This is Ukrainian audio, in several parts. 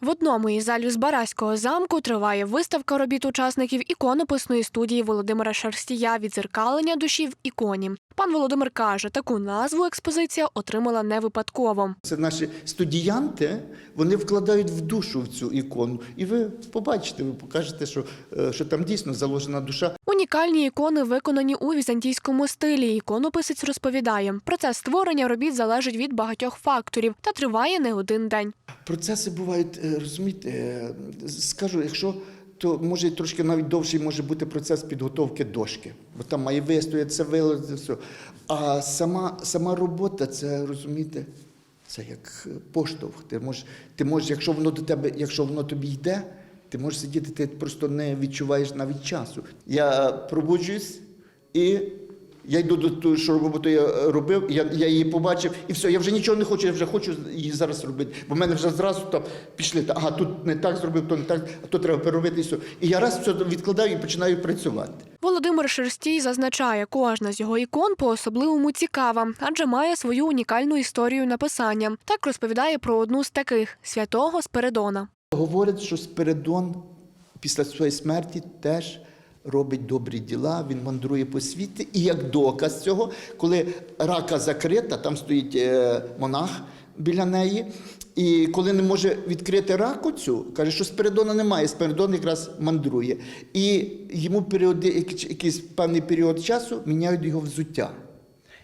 В одному із залів Збаразького замку триває виставка робіт учасників іконописної студії Володимира Шерстія «Відзеркалення душі в іконі. Пан Володимир каже, таку назву експозиція отримала не випадково. Це наші студіянти, вони вкладають в душу в цю ікону. І ви побачите, ви покажете, що, е, що там дійсно заложена душа. Унікальні ікони виконані у візантійському стилі. Іконописець розповідає, процес створення робіт залежить від багатьох факторів та триває не один день. Процеси бувають, е, розумієте, е, скажу, якщо то може трошки навіть довший може бути процес підготовки дошки, бо там має вистояти, вилити, все. А сама, сама робота, це розумієте, це як е, поштовх. Ти можеш, ти можеш, якщо воно до тебе, якщо воно тобі йде, ти можеш сидіти, ти просто не відчуваєш навіть часу. Я пробуджуюсь і я йду до того, що роботу я робив, я, я її побачив, і все, я вже нічого не хочу, я вже хочу її зараз робити. Бо в мене вже зразу там пішли, ага, тут не так зробив, то не так, а то треба переробити і все. І я раз все відкладаю і починаю працювати. Володимир Шерстій зазначає, кожна з його ікон по-особливому цікава, адже має свою унікальну історію написання. Так розповідає про одну з таких святого Спиридона. Говорять, що Спиридон після своєї смерті теж робить добрі діла, він мандрує по світі. І як доказ цього, коли рака закрита, там стоїть е, монах біля неї. І коли не може відкрити раку цю, каже, що Спиридона немає, Спиридон якраз мандрує. І йому періоди, якийсь певний період часу міняють його взуття.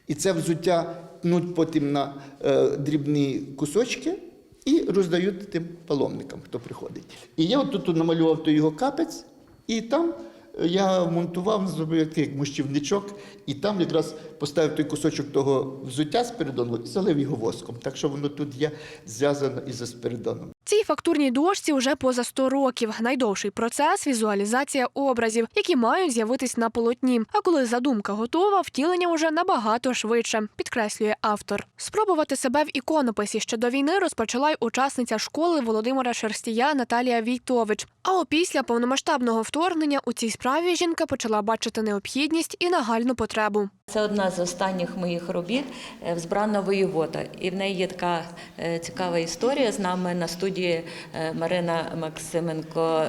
І це взуття пнуть потім на е, дрібні кусочки і роздають тим паломникам, хто приходить. І я от тут намалював той його капець, і там е, я монтував, зробив як мощівничок, і там якраз поставив той кусочок того взуття Спиридону і залив його воском. Так що воно тут є зв'язано із Спиридоном. Цій фактурній дошці вже поза 100 років. Найдовший процес візуалізація образів, які мають з'явитись на полотні. А коли задумка готова, втілення уже набагато швидше, підкреслює автор. Спробувати себе в іконописі ще до війни розпочала й учасниця школи Володимира Шерстія Наталія Війтович. А опісля повномасштабного вторгнення у цій справі жінка почала бачити необхідність і нагальну потребу. Це одна з останніх моїх робіт е, «Взбранна воєвода». І в неї є така е, цікава історія. З нами на студії е, Марина Максименко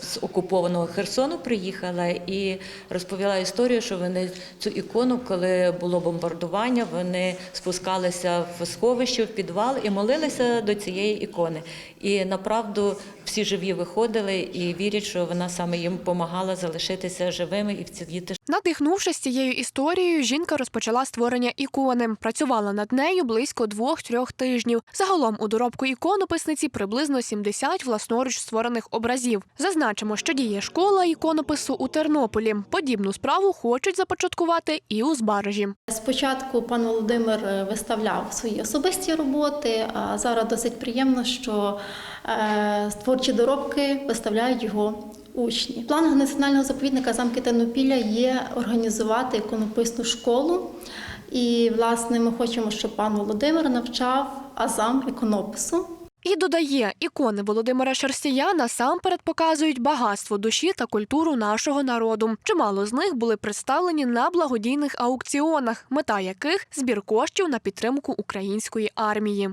з окупованого Херсону приїхала і розповіла історію, що вони цю ікону, коли було бомбардування, вони спускалися в сховище, в підвал і молилися до цієї ікони. І направду всі живі виходили і вірять, що вона саме їм допомагала залишитися живими і вціліти Надихнувшись цією історією, жінка розпочала створення ікони. Працювала над нею близько двох-трьох тижнів. Загалом у доробку іконописниці приблизно 70 власноруч створених образів. Зазначимо, що діє школа іконопису у Тернополі. Подібну справу хочуть започаткувати і у Збаражі. Спочатку пан Володимир е, виставляв свої особисті роботи, а зараз досить приємно, що е, творчі доробки виставляють його учні. В планах національного заповідника замки Тернопілля є організувати іконописну школу. І, власне, ми хочемо, щоб пан Володимир навчав азам іконопису. І додає, ікони Володимира Шерстія насамперед показують багатство душі та культуру нашого народу. Чимало з них були представлені на благодійних аукціонах, мета яких збір коштів на підтримку української армії.